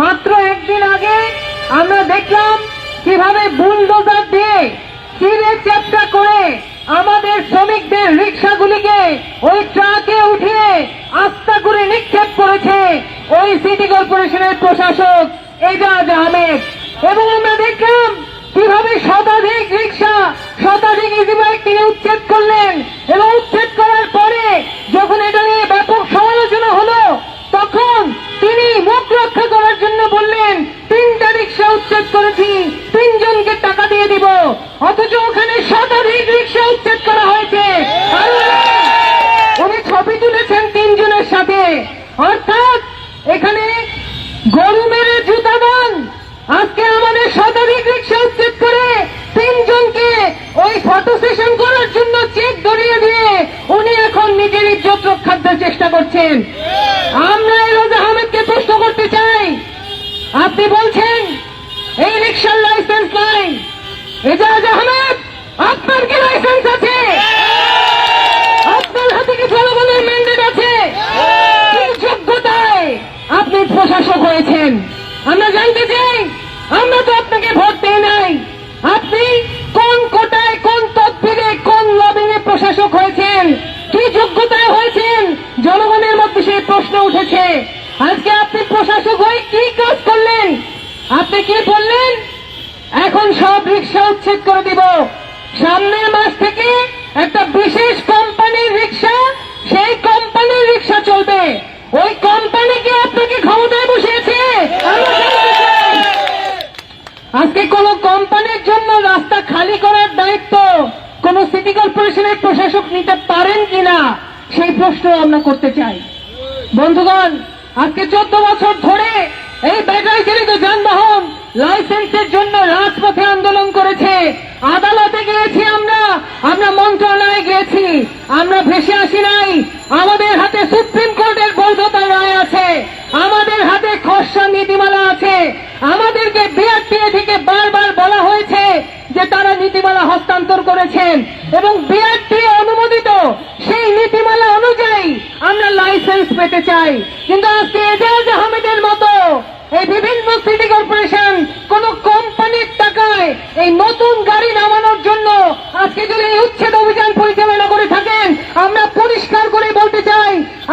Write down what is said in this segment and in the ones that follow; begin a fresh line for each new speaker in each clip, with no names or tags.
মাত্র একদিন আগে আমরা দেখলাম কীভাবে বুলডোজার দিয়ে চিরে চ্যাপটা করে আমাদের শ্রমিকদের রিক্সাগুলিকে ওই ট্রাকে উঠিয়ে আস্থা করে নিক্ষেপ করেছে ওই সিটি কর্পোরেশনের প্রশাসক এজাজ আহমেদ। এবং আমরা দেখলাম কীভাবে শতাধিক রিক্সা শতাধিক ইজি বাইক তিনি উচ্ছেদ করলেন। এবং উচ্ছেদ করার পরে যখন এটা নিয়ে ব্যাপক সমালোচনা হলো তখন তিনি মুখ রক্ষা করার জন্য বললেন তিনটা রিক্সা উচ্ছেদ করেছি, তিনজনকে টাকা দিয়ে দিব। অথচ ওখানে শতাধিক রিক্সা উচ্ছেদ করা হয়েছে। উনি ছবি তুলেছেন তিনজনের সাথে। অর্থাৎ এখানে গরু মেরে জুতা দেন আজকে আমাদের শতাধিক রিক্সা উচ্ছেদ করে তিনজনকে ওই ফটো সেশন করার জন্য চেক ধরিয়ে দিয়ে উনি এখন নিজের ইজ্জত রক্ষার চেষ্টা করছেন আমরা এরোজ আহমেদকে প্রশ্ন করতে চাই আপনি বলছেন, এই রিক্সার লাইসেন্স নাই। এজাজ আহমেদ, আপনার কি লাইসেন্স আছে? আপনার হাতে কি জনগণের ম্যান্ডেট আছে? যোগ্যতায় আপনি প্রশাসক হয়েছেন? আমরা জানতে চাই, আমরা তো আপনাকে ভোট দিই নাই। আপনি কোন কোটায়, কোন তদবিরে, কোন লবিংয়ে প্রশাসক হয়েছেন? কি যোগ্যতায় হয়েছেন? জনগণের মধ্যে সেই প্রশ্ন উঠেছে। আজকে আপনি প্রশাসক হয়ে কি কাজ করলেন? আপনি কি বললেন? এখন সব রিক্সা উচ্ছেদ করে দিব। সামনের মাস থেকে একটা বিশেষ কোম্পানির রিক্সা সেই কোম্পানির রিক্সা চলবে। ওই কোম্পানি কি আপনাকে ক্ষমতায় বসিয়েছে। আজকে কোন কোম্পানির জন্য রাস্তা খালি করার দায়িত্ব কোন সিটি কর্পোরেশনের প্রশাসক নিতে পারেন কিনা, সেই প্রশ্ন আমরা করতে চাই। বন্ধুগণ আজকে চোদ্দ বছর ধরে এই ব্যাটারি চালিত যানবাহন লাইসেন্সের জন্য রাজপথে আন্দোলন করেছে আদালতে গিয়েছি আমরা আমরা মন্ত্রণালয়ে গিয়েছি আমরা ভেসে আসি নাই আমাদের হাতে সুপ্রিম কোর্টের বৈধতা রায় আছে আমাদের হাতে খসড়া নীতিমালা আছে আমাদেরকে বিআরটিএ থেকে বারবার বলা হয়েছে যে তারা নীতিমালা হস্তান্তর করেছেন এবং বিআরটিএ অনুমোদিত সেই নীতিমালা অনুযায়ী আমরা লাইসেন্স পেতে চাই কিন্তু আজকে এজাজ আহমেদের মতো এই বিভিন্ন সিটি কর্পোরেশন কোন কোম্পানির টাকায় এই নতুন গাড়ি নামানোর জন্য আজকে যদি এই উচ্ছেদ অভিযান পরিচালনা করে থাকেন, আমরা পরিষ্কার করে বলতে চাই,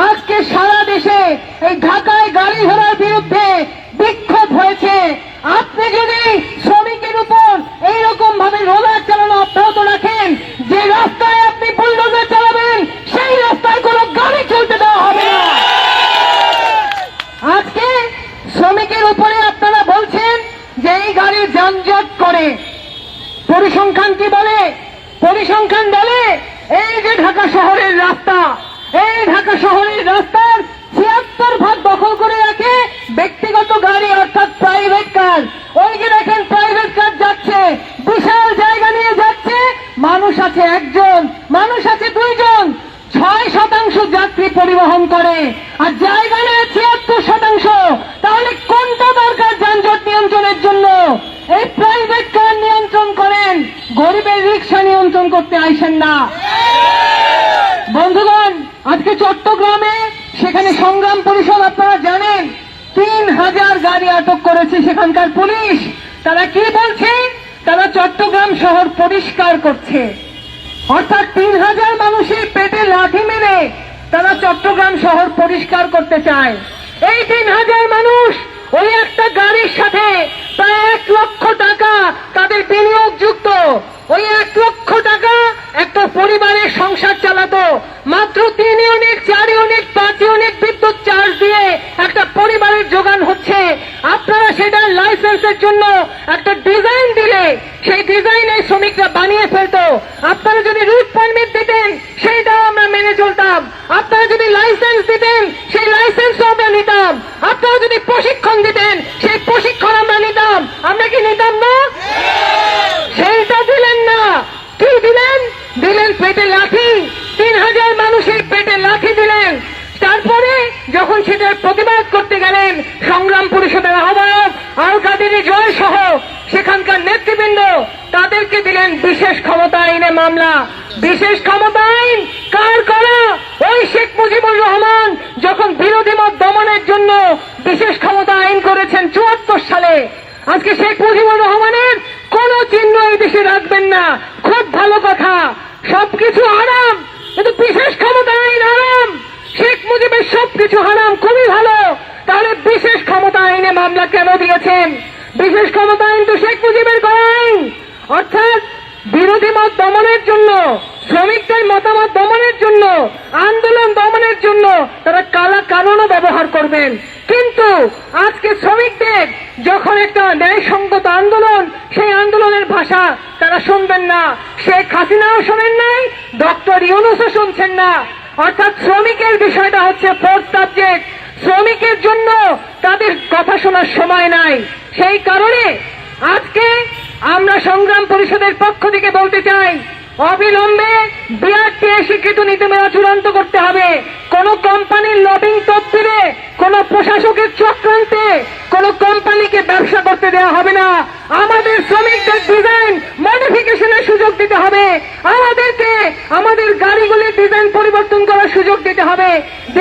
আজকে সারা দেশে এই ঢাকায় গাড়ি ঘোড়ার বিরুদ্ধে বিক্ষোভ হয়েছে আপনি যদি শ্রমিকের উপর এইরকম ভাবে রোলার চালানো অব্যাহত রাখেন যে রাস্তায় আপনি বুলডোজার চালাবেন সেই রাস্তায় কোনো গাড়ি চলতে দেওয়া হবে না আজকে শ্রমিকের উপরে আপনারা বলছেন যে এই গাড়ি যানজট করে পরিসংখ্যান কি বলে? পরিসংখ্যান বলে, এই যে ঢাকা শহরের রাস্তা, এই ঢাকা শহরের রাস্তার ছিয়াত্তর ভাগ দখল করে রাখে ব্যক্তিগত গাড়ি, অর্থাৎ প্রাইভেট কার ওই যে দেখেন প্রাইভেট কার যাচ্ছে, বিশাল জায়গা নিয়ে যাচ্ছে, মানুষ আছে একজন, মানুষ আছে দুইজন। ছয় শতাংশ যাত্রী পরিবহন করে, আর জায়গা নেয় ছিয়াত্তর শতাংশ। তাহলে কোনটা দরকার যানজট নিয়ন্ত্রণের জন্য? এই প্রাইভেট কার নিয়ন্ত্রণ করেন, গরিবের রিক্সা নিয়ন্ত্রণ করতে আইসেন না। বন্ধুগণ, আজকে চট্টগ্রামে সেখানে সংগ্রাম পরিষদ, আপনারা জানেন, তিন হাজার গাড়ি আটক করেছে সেখানকার পুলিশ। তারা কি বলছে? তারা চট্টগ্রাম শহর পরিষ্কার করছে। অর্থাৎ তিন হাজার মানুষের পেটে লাঠি মেরে তারা চট্টগ্রাম শহর পরিষ্কার করতে চায়। এই তিন হাজার মানুষ ওই একটা গাড়ির সাথে প্রায় এক লক্ষ টাকা তাদের বিনিয়োগ যুক্ত ওই এক লক্ষ টাকা একটা পরিবারের সংসার চালাতো। মাত্র তিন ইউনিট, চার ইউনিট, পাঁচ ইউনিট বিদ্যুৎ চার্জ দিয়ে একটা পরিবারের যোগান হচ্ছে। আপনারা সেটার লাইসেন্সের জন্য একটা ডিজাইন দিলে সেই ডিজাইনে শ্রমিকরা বানিয়ে ফেলতো আপনারা যদি রুট পারমিট দিতেন সেইটাও আমরা মেনে চলতাম আপনারা যদি লাইসেন্স দিতেন সেই লাইসেন্সও আমরা নিতাম আপনারা যদি প্রশিক্ষণ দিতেন সেই প্রশিক্ষণ আমরা নিতাম আমরা কি নিতাম না সেইটা দিলেন না কি দিলেন দিলেন পেটে লাঠি, তিন হাজার মানুষের পেটে লাঠি দিলেন। তারপরে যখন সেটার প্রতিবাদ করতে গেলেন, সংগ্রাম পরিষদের আহ্বায়ক আল কাদেরি জয় সহ সেখানকার নেতৃবৃন্দ তাদেরকে দিলেন বিশেষ ক্ষমতা আইনে মামলা। বিশেষ ক্ষমতা আইন কার করা? ওই শেখ মুজিবুর রহমান যখন বিরোধী মত দমনের জন্য বিশেষ ক্ষমতা আইন করেছেন চুয়াত্তর সালে। আজকে শেখ মুজিবুর রহমানের কোন চিহ্ন এই দেশে রাখবেন না। খুব ভালো কথা। সবকিছু হারাম, কিন্তু বিশেষ ক্ষমতা আইন হারাম। শেখ মুজিবের সবকিছু হারাম, খুবই ভালো। তাহলে বিশেষ ক্ষমতা আইনে মামলা কেন দিয়েছেন? বিশেষ ক্ষমতা আইন তো শেখ মুজিবের করা আইন। অর্থাৎ বিরোধী মত দমনের জন্য, শ্রমিকদের মতামত দমনের জন্য, আন্দোলন দমনের জন্য তারা কালা কানুনও ব্যবহার করবেন। কিন্তু আজকে শ্রমিকদের যখন একটা ন্যায়সঙ্গত আন্দোলন, সেই আন্দোলনের ভাষা তারা শুনবেন না। শেখ হাসিনাও শোনেন নাই, ডক্টর ইউনুসও শুনছেন না। অর্থাৎ শ্রমিকের বিষয়টা হচ্ছে ফোর্থ সাবজেক্ট শ্রমিকের জন্য তাদের কথা শোনার সময় নাই। সেই কারণে আজকে আমরা সংগ্রাম পরিষদের পক্ষ থেকে বলতে চাই অবিলম্বে বিআরটিএ স্বীকৃত নীতিমেলা চূড়ান্ত করতে হবে। কোন কোম্পানির লবিং তত্ত্বে কোন প্রশাসকের চক্রান্তে কোন কোম্পানিকে ব্যবসা করতে দেওয়া হবে না। আমাদের শ্রমিকদের ডিজাইন মডিফিকেশনের সুযোগ দিতে হবে। আমাদেরকে আমাদের গাড়িগুলির ডিজাইন পরিবর্তন করার সুযোগ দিতে হবে।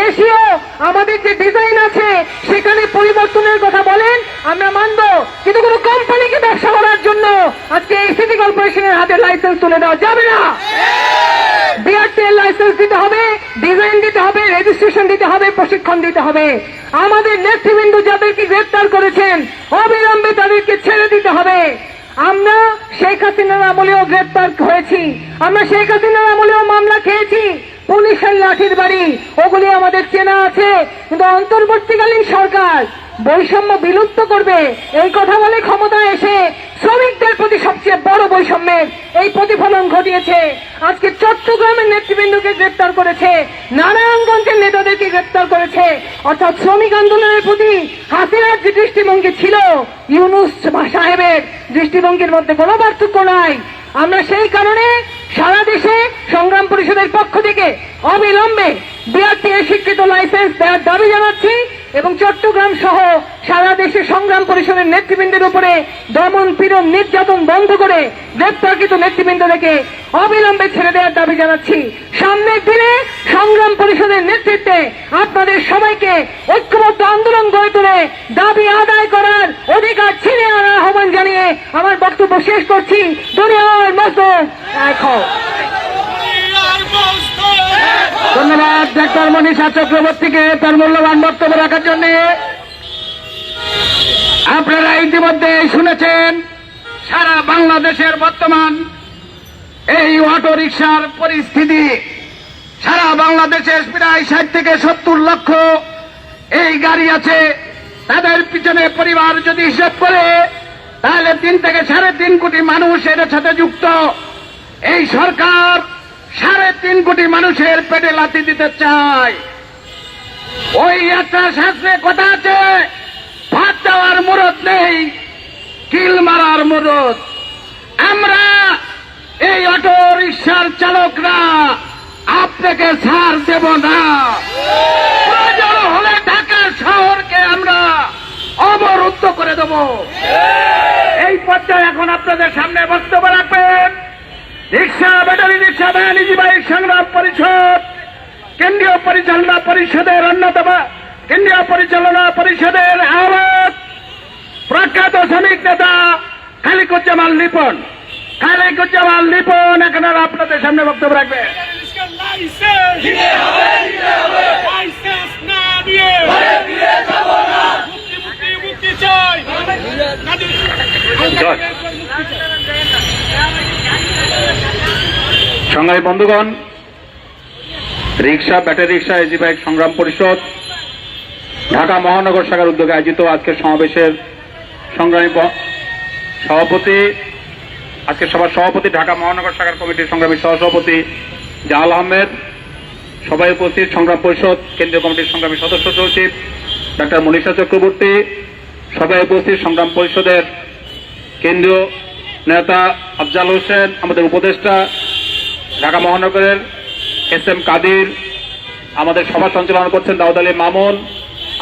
দেশীয় আমাদের যে ডিজাইন আছে, সেখানে পরিবর্তনের কথা বলেন, আমরা মানব কিন্তু কোন কোম্পানিকে ব্যবসা করার জন্য আজকে এই সিটি কর্পোরেশনের হাতে লাইসেন্স তুলে দেওয়া যাবে না। বিআরটিএল লাইসেন্স দিতে হবে ডিজাইন দিতে হবে রেজিস্ট্রেশন দিতে হবে, প্রশিক্ষণ দিতে হবে। আমাদের নেতৃবৃন্দ যাদেরকে গ্রেপ্তার করেছেন, অবিলম্বে তাদেরকে ছেড়ে দিতে হবে। আমরা শেখ হাসিনার আমলেও গ্রেপ্তার হয়েছি। আমরা শেখ হাসিনার আমলেও মামলা খেয়েছি। পুলিশের লাঠির বাড়ি, ওগুলি আমাদের চেনা আছে। কিন্তু অন্তর্বর্তীকালীন সরকার বৈষম্য বিলুপ্ত করবে, এই কথা বলে ক্ষমতায় এসে শ্রমিকদের প্রতি সবচেয়ে বড় বৈষম্যের এই প্রতিফলন ঘটিয়েছে। আজকে চট্টগ্রামের নেতৃবৃন্দকে গ্রেপ্তার করেছে, নারায়ণগঞ্জের নেতাদেরকে গ্রেপ্তার করেছে। অর্থাৎ শ্রমিক আন্দোলনের প্রতি হাসিনার যে দৃষ্টিভঙ্গি ছিল, ইউনুস সাহেবের দৃষ্টিভঙ্গির মধ্যে কোনো পার্থক্য নাই। আমরা সেই কারণে সারা দেশে সংগ্রাম পরিষদের পক্ষ থেকে অবিলম্বে বিআরটিএ স্বীকৃত লাইসেন্স দেওয়ার দাবি জানাচ্ছি। এবং চট্টগ্রাম সহ সারা দেশে সংগ্রাম পরিষদের নেতৃবৃন্দের উপরে দমন পীড়ন নির্যাতন বন্ধ করে গ্রেপ্তারকৃত নেতৃবৃন্দকে অবিলম্বে ছেড়ে দেওয়ার দাবি জানাচ্ছি। সামনের দিনে সংগ্রাম পরিষদের নেতৃত্বে আপনাদের সবাইকে ঐক্যবদ্ধ আন্দোলন গড়ে তুলে দাবি আদায় করার অধিকার ছিনে আনার আহ্বান জানিয়ে আমার বক্তব্য শেষ করছি। দুনিয়ার মতো এখন
ধন্যবাদ, ডাক্তার মনীষা চক্রবর্তীকে তার মূল্যবান বক্তব্য রাখার জন্য। আপনারা ইতিমধ্যে শুনেছেন, সারা বাংলাদেশের বর্তমান এই অটো রিক্সার পরিস্থিতি। সারা বাংলাদেশের প্রায় ষাট থেকে সত্তর লক্ষ এই গাড়ি আছে। তাদের পিছনে পরিবার যদি হিসেব করে, তাহলে তিন থেকে সাড়ে তিন কোটি মানুষ এর সাথে যুক্ত। এই সরকার সাড়ে তিন কোটি মানুষের পেটে লাথি দিতে চায়। ওই একটা শাস্ত্রে কথা আছে, ভাত দেওয়ার মুরত নেই, কিল মারার মুরত আমরা এই অটো রিক্সার চালকরা আপনাকে ছাড় দেব না। প্রয়োজন হলে ঢাকা শহরকে আমরা অবরুদ্ধ করে দেব। এই পর্যায়ে এখন আপনাদের সামনে বক্তব্য রাখবেন। রিক্সা ব্যাটারি রিক্সা ভ্যানিজি বাইক সংগ্রাম পরিষদ। কেন্দ্রীয় পরিচালনা পরিষদের অন্যতম। কেন্দ্রীয় পরিচালনা পরিষদের আহ্বায়ক প্রখ্যাত শ্রমিক নেতা খালিকুজ্জামান লিপন। খালিকুজ্জামান লিপন এখন আর আপনাদের সামনে বক্তব্য রাখবে।
মুক্তি চাই
সংগ্রামী বন্ধুগণ, rickshaw, battery rickshaw AG bike সংগ্রাম পরিষদ, ঢাকা মহানগর শাখার উদ্যোগে আয়োজিত আজকের সমাবেশের সংগ্রামী সভাপতি আজকে সভার সভাপতি ঢাকা মহানগর শাখার কমিটির সংগ্রামী সহসভাপতি জাহাল আহমেদ সবাই উপস্থিত সংগ্রাম পরিষদ কেন্দ্রীয় কমিটির সংগ্রামী সদস্য সচিব ডাক্তার মনীষা চক্রবর্তী সবাই উপস্থিত সংগ্রাম পরিষদের কেন্দ্রীয় নেতা আফজাল হোসেন, আমাদের উপদেষ্টা, ঢাকা মহানগরের এস এম কাদির, আমাদের সভা সঞ্চালনা করছেন দাউদ আলী মামুন,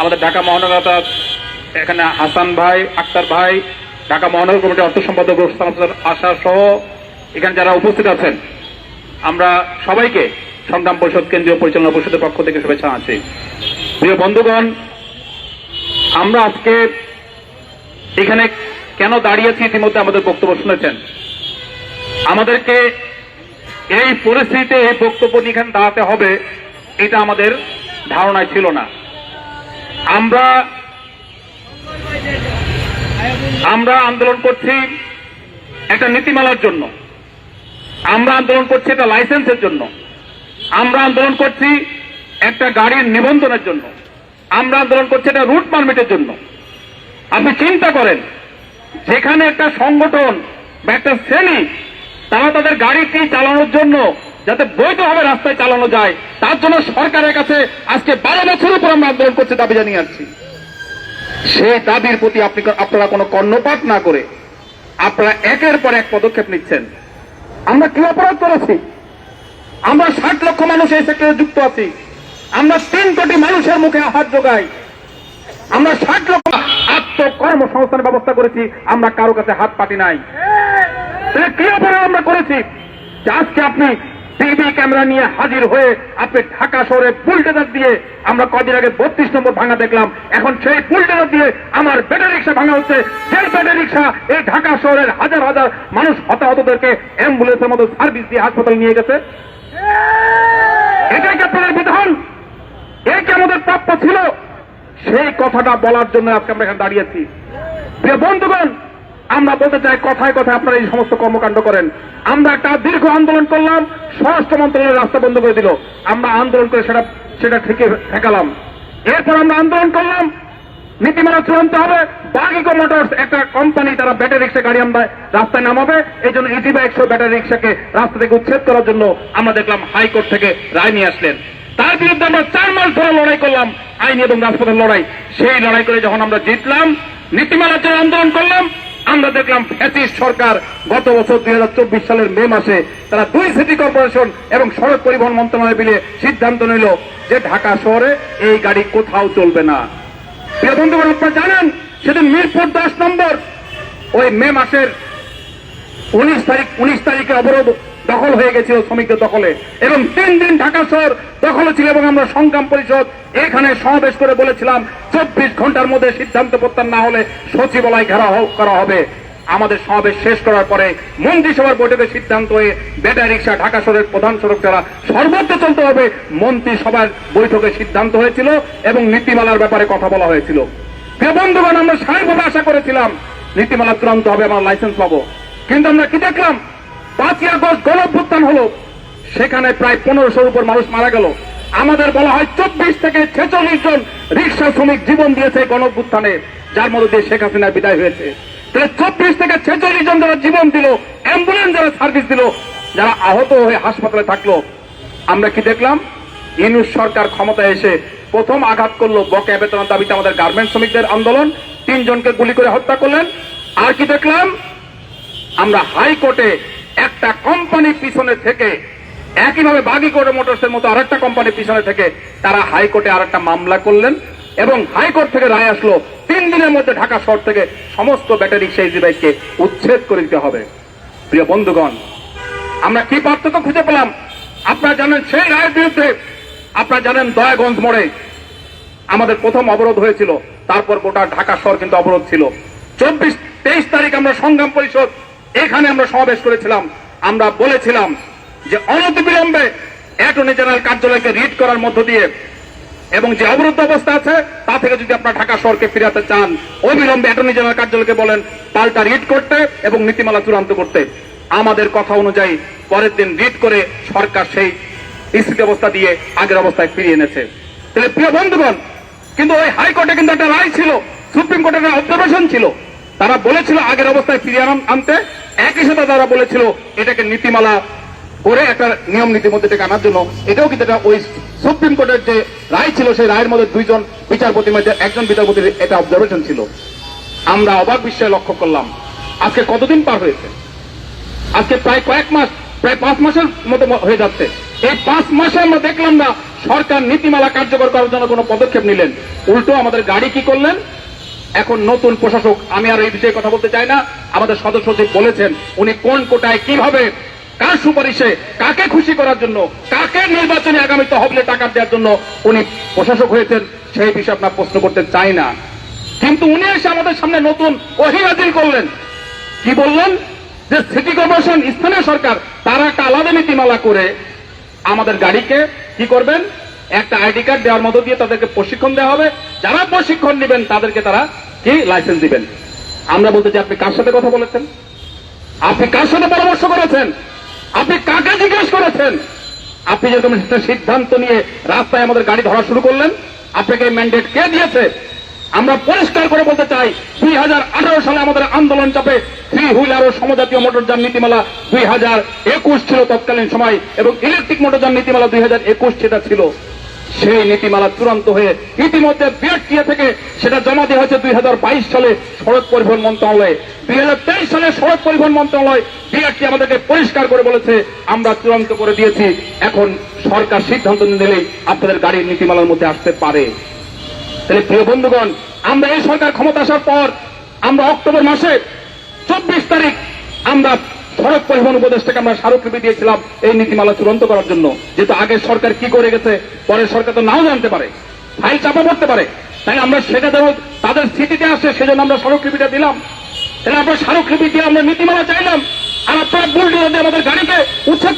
আমাদের ঢাকা মহানগর এখানে হাসান ভাই, আক্তার ভাই, ঢাকা মহানগর কমিটির অর্থ সম্পাদক আশা সহ এখানে যারা উপস্থিত আছেন, আমরা সবাইকে সংগ্রাম পরিষদ কেন্দ্রীয় পরিচালনা পরিষদের পক্ষ থেকে শুভেচ্ছা আছি প্রিয় বন্ধুগণ, আমরা আজকে এখানে কেন দাঁড়িয়েছি ইতিমধ্যে আমাদের বক্তব্য শুনেছেন? আমাদেরকে এই পরিস্থিতিতে এই বক্তব্য নিয়ে দাঁড়াতে হবে, এটা আমাদের ধারণায় ছিল না। আমরা আমরা আন্দোলন করছি একটা নীতিমালার জন্য। আমরা আন্দোলন করছি একটা লাইসেন্সের জন্য। আমরা আন্দোলন করছি একটা গাড়ির নিবন্ধনের জন্য। আমরা আন্দোলন করছি একটা রুট পারমিটের জন্য। আপনি চিন্তা করেন যেখানে একটা সংগঠন বা একটা শ্রেণি, তারা তাদের গাড়িটি চালানোর জন্য যাতে বৈধভাবে রাস্তায় চালানো যায়, তার জন্য সরকারের কাছে আজকে বারো বছর উপর আমরা আন্দোলন করছি, দাবি জানিয়ে আসছি। সেই দাবির প্রতি আপনি আপনারা কোনো কর্ণপাত না করে আপনারা একের পর এক পদক্ষেপ নিচ্ছেন। আমরা কি অপরাধ করেছি? আমরা ষাট লক্ষ মানুষ এই সেক্টরে যুক্ত আছি। আমরা তিন কোটি মানুষের মুখে হাত যোগাই। আমরা ষাট লক্ষ আত্মকর্মসংস্থানের ব্যবস্থা করেছি, আমরা কারও কাছে হাত পাতি নাই। তাহলে আমরা করেছি? আজকে আপনি টিভি ক্যামেরা নিয়ে হাজির হয়ে আপনি ঢাকা শহরে বুলডেজার দিয়ে আমরা কদিন আগে বত্রিশ নম্বর ভাঙা দেখলাম, এখন সেই বুলডেজার দিয়ে আমার ব্যাটারি রিক্সা ভাঙা হচ্ছে। যে ব্যাটারি রিক্সা এই ঢাকা শহরের হাজার হাজার মানুষ হতাহতদেরকে অ্যাম্বুলেন্সের মতো সার্ভিস দিয়ে হাসপাতালে নিয়ে গেছে। এটাই কি আপনাদের বিধান? এই কি আমাদের প্রাপ্য ছিল? সেই কথাটা বলার জন্য আজকে আমরা এখানে দাঁড়িয়েছি প্রিয় বন্ধুগণ, আমরা বলতে চাই কথায় কথায় আপনারা এই সমস্ত কর্মকাণ্ড করেন। আমরা একটা দীর্ঘ আন্দোলন করলাম, স্বরাষ্ট্র মন্ত্রণালয়ের রাস্তা বন্ধ করে দিল। আমরা আন্দোলন করে সেটা সেটা থেকে ঠেকালাম। এরপর আমরা আন্দোলন করলাম। নীতিমালা চূড়ান্ত হবে। বাগিকো মোটরস একটা কোম্পানি তারা ব্যাটারি রিক্সা গাড়ি আমরা রাস্তায় নামাবে। এই জন্য ইটিবা একশো ব্যাটারি রিক্সাকে রাস্তা থেকে উচ্ছেদ করার জন্য আমরা দেখলাম হাইকোর্ট থেকে রায় নিয়ে আসলেন। তার বিরুদ্ধে আমরা চার মাস ধরে লড়াই করলাম। আইন এবং রাজপথের লড়াই। সেই লড়াই করে যখন আমরা জিতলাম নীতিমালার জন্য আন্দোলন করলাম, আমরা দেখলাম ফ্যাসিস্ট সরকার গত বছর দুই হাজার চব্বিশ সালের মে মাসে তারা দুই সিটি কর্পোরেশন এবং সড়ক পরিবহন মন্ত্রণালয় মিলে সিদ্ধান্ত নিল যে ঢাকা শহরে এই গাড়ি কোথাও চলবে না। বন্ধুগণ, আপনারা জানেন, সেদিন মিরপুর দশ নম্বর, ওই মে মাসের উনিশ তারিখ, উনিশ তারিখে অবরোধ দখল হয়ে গেছিল শ্রমিকদের দখলে। এবং তিন দিন ঢাকা শহর দখলে ছিল এবং আমরা সংগ্রাম পরিষদ এখানে সমাবেশ করে বলেছিলাম, চব্বিশ ঘণ্টার মধ্যে সিদ্ধান্ত প্রত্যান না হলে সচিবালয় ঘেরা করা হবে। আমাদের সমাবেশ শেষ করার পরে মন্ত্রিসভার বৈঠকে সিদ্ধান্ত হয়ে ব্যাটারি রিক্সা ঢাকা শহরের প্রধান সড়ক ছাড়া সর্বত্র চলতে হবে। মন্ত্রিসভার বৈঠকে সিদ্ধান্ত হয়েছিল এবং নীতিমালার ব্যাপারে কথা বলা হয়েছিল। বন্ধুগণ, আমরা স্বাভাবিকভাবে আশা করেছিলাম, নীতিমালা চূড়ান্ত হবে, আমরা লাইসেন্স পাবো। কিন্তু আমরা কি দেখলাম? পাঁচই আগস্ট গণভ্যুত্থান হলো। সেখানে প্রায় পনেরোশোর উপর মানুষ মারা গেল। আমাদের বলা হয় চব্বিশ থেকে ছেচল্লিশ জন রিক্সা শ্রমিক জীবন দিয়েছে গণভ্যুত্থানে যার মধ্যে দিয়ে শেখ হাসিনার বিদায় হয়েছে। তাহলে চব্বিশ থেকে ছেচল্লিশ জন যারা জীবন দিল, অ্যাম্বুলেন্স যারা সার্ভিস দিল, যারা আহত হয়ে হাসপাতালে থাকল, আমরা কি দেখলাম? ইনুস সরকার ক্ষমতায় এসে প্রথম আঘাত করল বকেয়া বেতনের দাবিতে আমাদের গার্মেন্ট শ্রমিকদের আন্দোলন। তিনজনকে গুলি করে হত্যা করলেন। আর কি দেখলাম? আমরা হাইকোর্টে একটা কোম্পানি পিছনে থেকে, একইভাবে বাগি কোর্টে মোটরসের মতো আরেকটা কোম্পানি পিছনে থেকে তারা হাইকোর্টে আরেকটা মামলা করলেন এবং হাইকোর্ট থেকে রায় আসলো, তিন দিনের মধ্যে ঢাকা শহর থেকে সমস্ত ব্যাটারি সেই বাইককে উচ্ছেদ করে দিতে হবে। প্রিয় বন্ধুগণ, আমরা কি পার্থক্য খুঁজে পেলাম? আপনারা জানেন সেই রায়ের বিরুদ্ধে, আপনারা জানেন দয়াগঞ্জ মোড়ে আমাদের প্রথম অবরোধ হয়েছিল, তারপর গোটা ঢাকা শহর কিন্তু অবরোধ ছিল। চব্বিশ, তেইশ তারিখ আমরা সংগ্রাম পরিষদ এখানে আমরা সমাবেশ করেছিলাম। আমরা বলেছিলাম যে অনতিবিলম্বে অ্যাটর্নি জেনারেল কার্যালয়কে রিট করার মধ্য দিয়ে এবং যে অবরুদ্ধ অবস্থা আছে, তা থেকে যদি আপনারা ঢাকা শহরকে ফিরাতে চান, অবিলম্বে অ্যাটর্নি জেনারেল কার্যালয়কে বলেন, পাল্টা রিট করতে এবং নীতিমালা চূড়ান্ত করতে। আমাদের কথা অনুযায়ী পরের দিন রিট করে সরকার সেই স্থিতি অবস্থা দিয়ে আগের অবস্থায় ফিরিয়ে এনেছে। তাহলে প্রিয় বন্ধুগণ, কিন্তু ওই হাইকোর্টে কিন্তু একটা রায় ছিল, সুপ্রিম কোর্টের অবজারভেশন ছিল। তারা বলেছিল আগের অবস্থায় ফিরিয়ে আনতে। একই সাথে তারা বলেছিল এটাকে নীতিমালা করে একটা নিয়ম নীতির মধ্যে থেকে আনার জন্য। এটাও কিন্তু একটা ওই সুপ্রিম কোর্টের যে রায় ছিল, সেই রায়ের মধ্যে দুইজন বিচারপতির মধ্যে একজন বিচারপতির এটা অবজারভেশন ছিল। আমরা অবাক বিষয়ে লক্ষ্য করলাম, আজকে কতদিন পার হয়েছে? আজকে প্রায় কয়েক মাস, প্রায় পাঁচ মাসের মতো হয়ে যাচ্ছে। এই পাঁচ মাসে আমরা দেখলাম না সরকার নীতিমালা কার্যকর করার জন্য কোনো পদক্ষেপ নিলেন। উল্টো আমাদের গাড়ি কি করলেন? এখন নতুন প্রশাসক, আমি আর এই বিষয়ে কথা বলতে চাই না। আমাদের সদস্য সচিব বলেছেন, উনি কোন কোটায় কীভাবে, কার সুপারিশে, কাকে খুশি করার জন্য, কাকে নির্বাচনে আগামী তহবিলে টাকা দেওয়ার জন্য উনি প্রশাসক হয়েছেন, সেই বিষয়ে আপনার প্রশ্ন করতে চাই না। কিন্তু উনি এসে আমাদের সামনে নতুন অহিরাজিল করলেন। কি বললেন? যে সিটি কর্পোরেশন, স্থানীয় সরকার, তারা একটা আলাদা নীতিমালা করে আমাদের গাড়িকে কি করবেন? একটা আইডি কার্ড দেওয়ার মতো দিয়ে তাদেরকে প্রশিক্ষণ দেওয়া হবে। যারা প্রশিক্ষণ নেবেন, তাদেরকে তারা কি লাইসেন্স দিবেন? আমরা বলতে চাই, আপনি কার সাথে কথা বলেছেন? আপনি কার সাথে পরামর্শ করেছেন? আপনি কাকে জিজ্ঞেস করেছেন? আপনি যেরকম একটা সিদ্ধান্ত নিয়ে রাস্তায় আমাদের গাড়ি ধরা শুরু করলেন, আপনাকে ম্যান্ডেট কে দিয়েছে? আমরা পরিষ্কার করে বলতে চাই, দুই হাজার আঠারো সালে আমাদের আন্দোলন চাপে থ্রি হুইলার ও সমজাতীয় মোটরযান নীতিমালা দুই হাজার একুশ ছিল তৎকালীন সময় এবং ইলেকট্রিক মোটরযান নীতিমালা দুই হাজার একুশ সেটা ছিল। সেই নীতিমালা চূড়ান্ত হয়ে ইতিমধ্যে বিআরটিএ থেকে সেটা জমা দেওয়া হয়েছে দুই হাজার বাইশ সালে সড়ক পরিবহন মন্ত্রণালয়ে। দুই হাজার তেইশ সালে সড়ক পরিবহন মন্ত্রণালয় বিআরটি আমাদেরকে পরিষ্কার করে বলেছে, আমরা চূড়ান্ত করে দিয়েছি। এখন সরকার সিদ্ধান্ত নিলেই আপনাদের গাড়ির নীতিমালার মধ্যে আসতে পারে। তাহলে প্রিয় বন্ধুগণ, আমরা এই সরকার ক্ষমতা আসার পর আমরা অক্টোবর মাসে চব্বিশ তারিখ আমরা সড়ক পরিবহন উপদেষ্টাকে আমরা স্মারকলিপি দিয়েছিলাম এই নীতিমালা চূড়ান্ত করার জন্য। যেহেতু আগের সরকার কি করে গেছে পরের সরকার তো নাও জানতে পারে, ফাইল চাপা পড়তে পারে। তাই আমরা সেটা ধরো, তাদের স্থিতিতে আসে সেজন্য আমরা স্মারকলিপিটা দিলাম। তাহলে আমরা স্মারকলিপি দিয়ে আমরা নীতিমালা চাইলাম, আর আপনারা বুলডোজার আমাদের গাড়িকে উচ্ছেদ